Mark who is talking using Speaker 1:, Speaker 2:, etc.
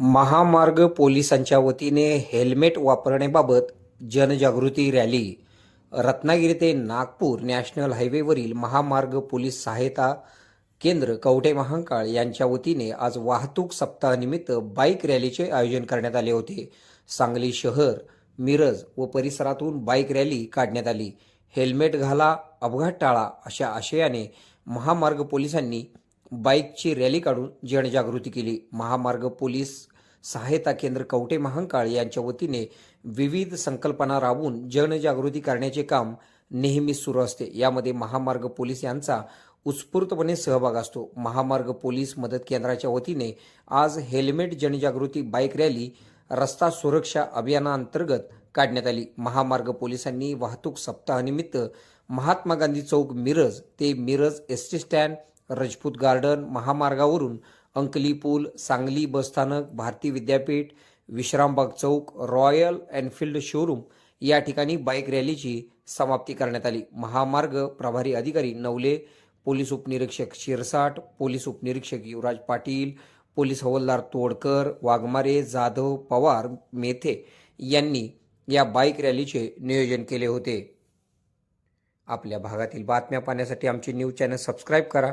Speaker 1: महामार्ग पोलिसांच्या वतीने हेल्मेट वापरण्याबाबत जनजागृती रॅली. रत्नागिरी ते नागपूर नॅशनल हायवेवरील महामार्ग पोलीस सहायता केंद्र कवठे महांकाळ यांच्या वतीने आज वाहतूक सप्ताहानिमित्त बाईक रॅलीचे आयोजन करण्यात आले होते. सांगली शहर मिरज व परिसरातून बाईक रॅली काढण्यात आली. हेल्मेट घाला अपघात टाळा अशा आशयाने महामार्ग पोलिसांनी बाईकची रॅली काढून जनजागृती केली. महामार्ग पोलीस सहायता केंद्र कवटे महांकाळ यांच्या वतीने विविध संकल्पना राबवून जनजागृती करण्याचे काम नेहमीच सुरू असते. यामध्ये महामार्ग पोलीस यांचा उत्स्फूर्तपणे सहभाग असतो. महामार्ग पोलीस मदत केंद्राच्या वतीने आज हेल्मेट जनजागृती बाईक रॅली रस्ता सुरक्षा अभियानाअंतर्गत काढण्यात आली. महामार्ग पोलिसांनी वाहतूक सप्ताहानिमित्त महात्मा गांधी चौक मिरज ते Miraj S T stand Rajput garden महामार्गावरून Ankali पूल सांगली बसस्थानक Bharati Vidyapeeth Vishrambag Chowk Royal Enfield showroom या ठिकाणी बाईक रॅलीची समाप्ती करण्यात आली. महामार्ग प्रभारी अधिकारी नवले पोलीस उपनिरीक्षक शिरसाट पोलीस उपनिरीक्षक युवराज पाटील पोलीस हवालदार तोडकर वाघमारे जाधव पवार मेथे यांनी या बाईक रॅलीचे नियोजन केले होते. आपल्या भागातील बातम्या पाहण्यासाठी आमचे न्यूज चॅनल सबस्क्राईब करा.